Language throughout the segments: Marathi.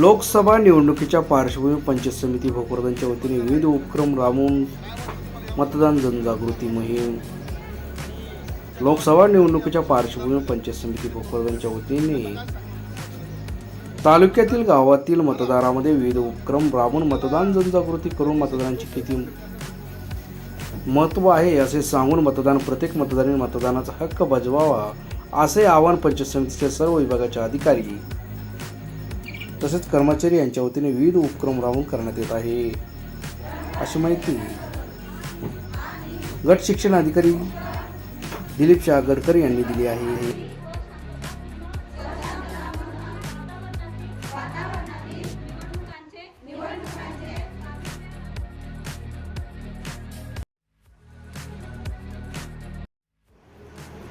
लोकसभा निवडणुकीच्या पार्श्वभूमी पंचायत समिती भोकरदनच्या वतीने विविध उपक्रम राबवून मतदान जनजागृती मोहीम लोकसभा निवडणुकीच्या पार्श्वभूमीवर पंचायत समिती भोकरदनच्या वतीने तालुक्यातील गावातील मतदारामध्ये विविध उपक्रम राबवून मतदान जनजागृती करून मतदानाची किती महत्त्व आहे असे सांगून मतदान प्रत्येक मतदाराने मतदानाचा हक्क बजवावा असे आवाहन पंचायत समितीचे सर्व विभागाचे अधिकारी तसेच कर्मचारी यांच्या वतीने विविध उपक्रम राबवून करण्यात येत आहे. अशी माहिती गट शिक्षण अधिकारी दिलीप शाह गडकर यांनी दिली आहे.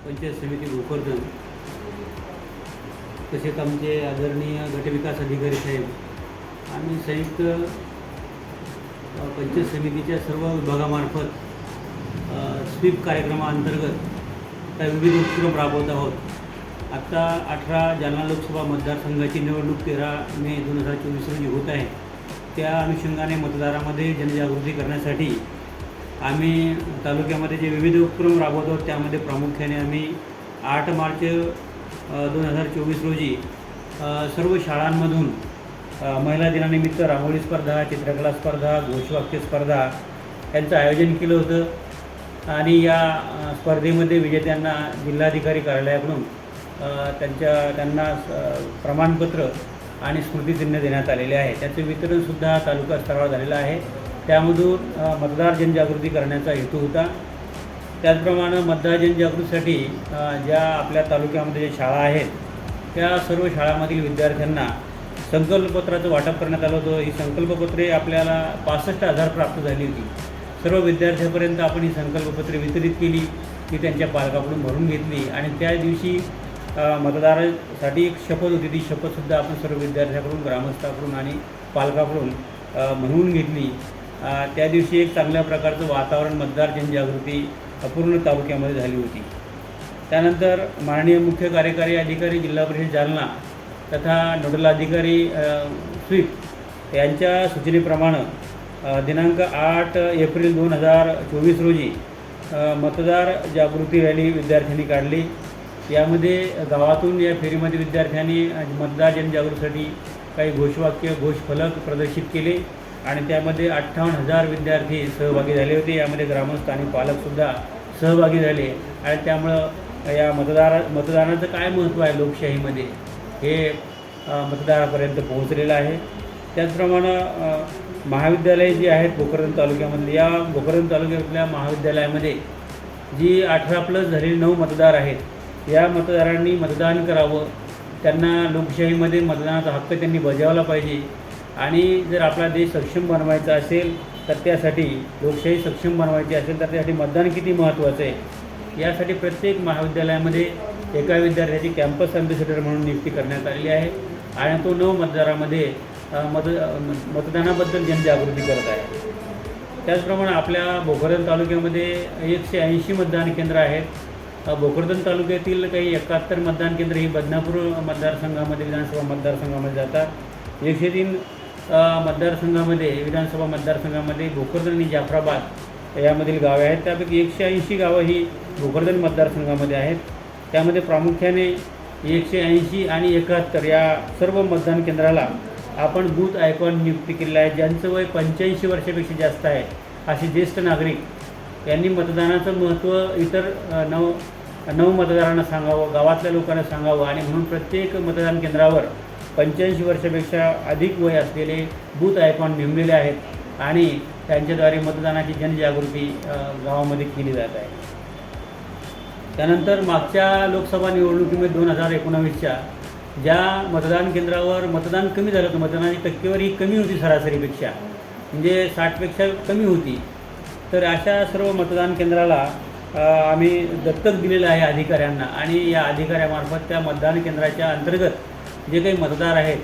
पंचायत समिती भोकरदन तसेच आमचे आदरणीय गटविकास अधिकारी साहेब आम्ही संयुक्त पंचायत समितीच्या सर्व विभागामार्फत स्वीप कार्यक्रमाअंतर्गत त्या विविध उपक्रम राबवत आहोत. आत्ता अठरा जालना लोकसभा मतदारसंघाची निवडणूक तेरा मे दोन हजार चोवीस रोजी होत आहे. त्या अनुषंगाने मतदारामध्ये जनजागृती करण्यासाठी आम्ही तालुक्यामध्ये जे विविध उपक्रम राबवतो त्यामध्ये प्रामुख्याने आम्ही आठ मार्च दोन हजार चोवीस रोजी सर्व शाळांमधून महिला दिनानिमित्त रांगोळी स्पर्धा चित्रकला स्पर्धा घोषवाक्य स्पर्धा यांचं आयोजन केलं होतं. आणि या स्पर्धेमध्ये विजेत्यांना जिल्हाधिकारी कार्यालयाकडून त्यांच्या त्यांना प्रमाणपत्र आणि स्मृतिचिन्ह देण्यात आलेले आहे. त्याचे वितरणसुद्धा तालुका स्तरावर झालेलं आहे. त्यामधून मतदार जनजागृती करण्याचा हेतू होता. त्याचप्रमाणे मतदार जनजागृतीसाठी ज्या आपल्या तालुक्यामध्ये ज्या शाळा आहेत त्या सर्व शाळांमधील विद्यार्थ्यांना संकल्पपत्राचं वाटप करण्यात आलं होतं. ही संकल्पपत्रे आपल्याला पासष्ट हजार प्राप्त झाली होती. सर्व विद्यार्थ्यापर्यंत आपण ही संकल्पपत्रे वितरित केली ती त्यांच्या पालकाकडून भरून घेतली आणि त्या दिवशी मतदारासाठी एक शपथ होती. ती शपथसुद्धा आपण सर्व विद्यार्थ्याकडून ग्रामस्थाकडून आणि पालकाकडून म्हणून म्हणवून घेतली त्या दिवशी एक चांगल्या प्रकारचं वातावरण मतदार जनजागृती पूर्ण तालुक्यामध्ये झाली होती. त्यानंतर माननीय मुख्य कार्यकारी अधिकारी जिल्हा परिषद जालना तथा नोडल अधिकारी स्वीप यांच्या सूचनेप्रमाणे दिनांक आठ एप्रिल दोन हजार चोवीस रोजी मतदार जागृती रॅली विद्यार्थ्यांनी काढली. यामध्ये गावातून या फेरीमध्ये विद्यार्थ्यांनी मतदार जनजागृतीसाठी काही घोषवाक्य घोषफलक प्रदर्शित केले. आणि त्यामध्ये अठ्ठावन्न हजार विद्यार्थी सहभागी झाले होते. यामध्ये ग्रामस्थ आणि पालकसुद्धा सहभागी झाले. आणि त्यामुळं या मतदारा मतदानाचं काय महत्त्व आहे लोकशाहीमध्ये? हे मतदारापर्यंत पोहोचलेलं आहे. त्याचप्रमाणे महाविद्यालय महाविद्यालये जी आहेत भोकरदन तालुक्यामधली या भोकरदन तालुक्यातल्या महाविद्यालयामध्ये जी अठरा प्लस झालेली नऊ मतदार आहेत या मतदारांनी मतदान करावं. त्यांना लोकशाहीमध्ये मतदानाचा हक्क त्यांनी बजावला पाहिजे. आणि जर आपला देश सक्षम बनवायचा असेल तर त्यासाठी लोकशाही सक्षम बनवायची असेल तर त्यासाठी मतदान किती महत्त्वाचं आहे? यासाठी प्रत्येक महाविद्यालयामध्ये एका विद्यार्थ्याची कॅम्पस अँबेसिडर म्हणून नियुक्ती करण्यात आलेली आहे आणि तो नऊ मतदारामध्ये मत मतदानाबद्दल जनजागृती करत आहे. त्याचप्रमाणे आपल्या भोकरदन तालुक्यामध्ये एकशे ऐंशी मतदान केंद्र आहेत. भोकरदन तालुक्यातील काही एकाहत्तर मतदान केंद्र ही बदनापूर मतदारसंघामध्ये विधानसभा मतदारसंघामध्ये जातात. एकशे तीन मतदारसंघामध्ये विधानसभा मतदारसंघामध्ये भोकरदन आणि जाफराबाद यामधील गावे आहेत. त्यापैकी एकशे ऐंशी गावं ही भोकरदन मतदारसंघामध्ये आहेत. त्यामध्ये प्रामुख्याने एकशे ऐंशी आणि एकाहत्तर या सर्व मतदान केंद्राला आपण बूथ आयकॉन नियुक्ती केलेलं आहे. ज्यांचं वय पंच्याऐंशी वर्षापेक्षा जास्त आहे असे ज्येष्ठ नागरिक यांनी मतदानाचं महत्त्व इतर नव नऊ नऊ मतदारांना सांगावं गावातल्या लोकांना सांगावं आणि म्हणून प्रत्येक मतदान केंद्रावर पंच्याऐंशी वर्षापेक्षा अधिक वय असलेले बूथ आयकॉन नेमलेले आहेत आणि त्यांच्याद्वारे मतदानाची जनजागृती गावामध्ये केली जात आहे. त्यानंतर मागच्या लोकसभा निवडणुकीमध्ये दोन हजार एकोणावीसच्या ज्या मतदान केंद्रावर मतदान कमी झालं होतं मतदानाची टक्केवारी कमी होती सरासरीपेक्षा म्हणजे साठपेक्षा कमी होती तर अशा सर्व मतदान केंद्राला आम्ही दत्तक दिलेलं आहे अधिकाऱ्यांना आणि या अधिकाऱ्यामार्फत त्या मतदान केंद्राच्या अंतर्गत जे काही मतदार आहेत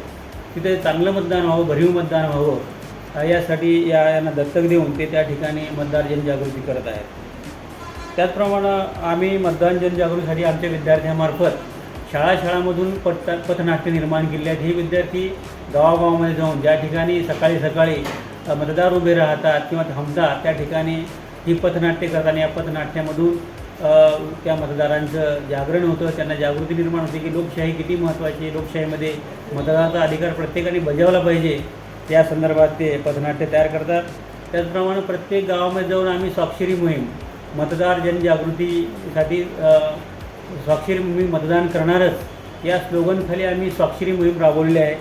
तिथे चांगलं मतदान व्हावं भरीव मतदान व्हावं यासाठी या यांना दत्तक देऊन ते त्या ठिकाणी मतदार जनजागृती करत आहेत. त्याचप्रमाणे आम्ही मतदान जनजागृतीसाठी आमच्या विद्यार्थ्यांमार्फत शाळा शाळामधून पथ पथनाट्य निर्माण केले आहेत. हे विद्यार्थी गावागावामध्ये जाऊन ज्या ठिकाणी सकाळी सकाळी मतदार उभे राहतात किंवा थांबतात त्या ठिकाणी ही पथनाट्य करताना या पथनाट्यामधून त्या मतदारांचं जागरण होतं त्यांना जागृती निर्माण होते की लोकशाही किती महत्त्वाची आहे लोकशाहीमध्ये मतदानाचा अधिकार प्रत्येकाने बजावला पाहिजे. त्या संदर्भात ते पथनाट्य तयार करतात. त्याचप्रमाणे प्रत्येक गावामध्ये जाऊन आम्ही स्वाक्षरी मोहीम मतदार जनजागृतीसाठी स्वाक्षरी मोहीम मतदान करणारच. या स्लोगनखाली आम्ही स्वाक्षरी मोहीम राबवलेली आहे.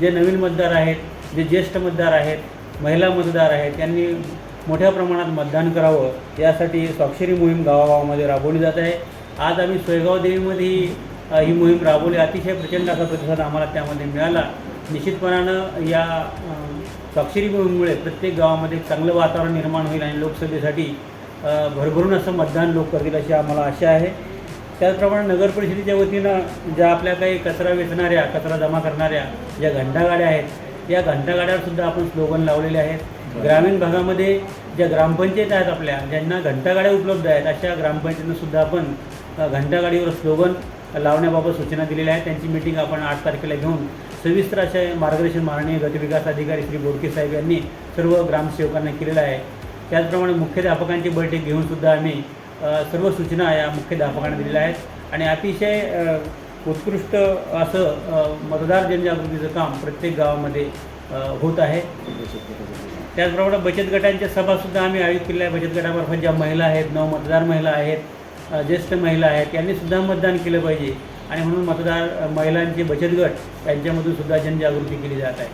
जे नवीन मतदार आहेत जे ज्येष्ठ मतदार आहेत महिला मतदार आहेत त्यांनी मोठ्या प्रमाणात मतदान करावं यासाठी स्वाक्षरी मोहीम गावागावामध्ये राबवली जात आहे. आज आम्ही सोयगाव देवीमध्ये ही ही मोहीम राबवली. अतिशय प्रचंड असा प्रतिसाद आम्हाला त्यामध्ये मिळाला. निश्चितपणानं या स्वाक्षरी मोहीममुळे प्रत्येक गावामध्ये चांगलं वातावरण निर्माण होईल आणि लोकसभेसाठी भरभरून असं मतदान लोक करतील अशी आम्हाला आशा आहे. त्याचप्रमाणे नगर परिषदेच्या वतीनं ज्या आपल्या काही कचरा वेचणाऱ्या कचरा जमा करणाऱ्या ज्या घंटागाड्या आहेत या घंटागाड्यावर सुद्धा आपण स्लोगन लावलेले आहेत. ग्रामीण भागामध्ये ज्या ग्रामपंचायत आहेत आपल्या ज्यांना घंटागाड्या उपलब्ध आहेत अशा ग्रामपंचायतीनं सुद्धा आपण घंटागाडीवर स्लोगन लावण्याबाबत सूचना दिलेल्या आहेत. त्यांची मिटिंग आपण आठ तारखेला घेऊन सविस्तर असे मार्गदर्शन माननीय गटविकास अधिकारी श्री बोडके साहेब यांनी सर्व ग्रामसेवकांना केलेलं आहे. त्याचप्रमाणे मुख्याध्यापकांची बैठक घेऊनसुद्धा आम्ही सर्व सूचना या मुख्याध्यापकांना दिलेल्या आहेत. आणि अतिशय उत्कृष्ट असं मतदार जनजागृतीचं काम प्रत्येक गावामध्ये होत आहे. त्याचप्रमाणे बचत गटांच्या सभासुद्धा आम्ही आयोजित केलेल्या आहे बचत गटामार्फत ज्या महिला आहेत नव मतदार महिला आहेत ज्येष्ठ महिला आहेत यांनी सुद्धा मतदान केलं पाहिजे. आणि म्हणून मतदार महिलांचे बचत गट यांच्यामधून सुद्धा जनजागृती केली जात आहे.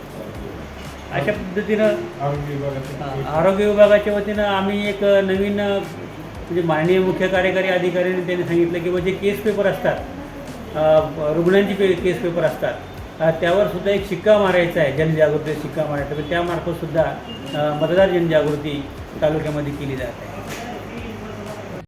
अशा पद्धतीनं आरोग्य विभागाचे आरोग्य विभागाच्या वतीनं आम्ही एक नवीन म्हणजे माननीय मुख्य कार्यकारी अधिकाऱ्यांनी त्यांनी सांगितलं की म्हणजे केस पेपर असतात रुग्णांची पे केस पेपर असतात त्यावर सुद्धा एक शिक्का मारायचा आहे जनजागृती शिक्का मारायचा तर त्यामार्फत सुद्धा मतदार जनजागृती तालुक्यामध्ये केली जात आहे.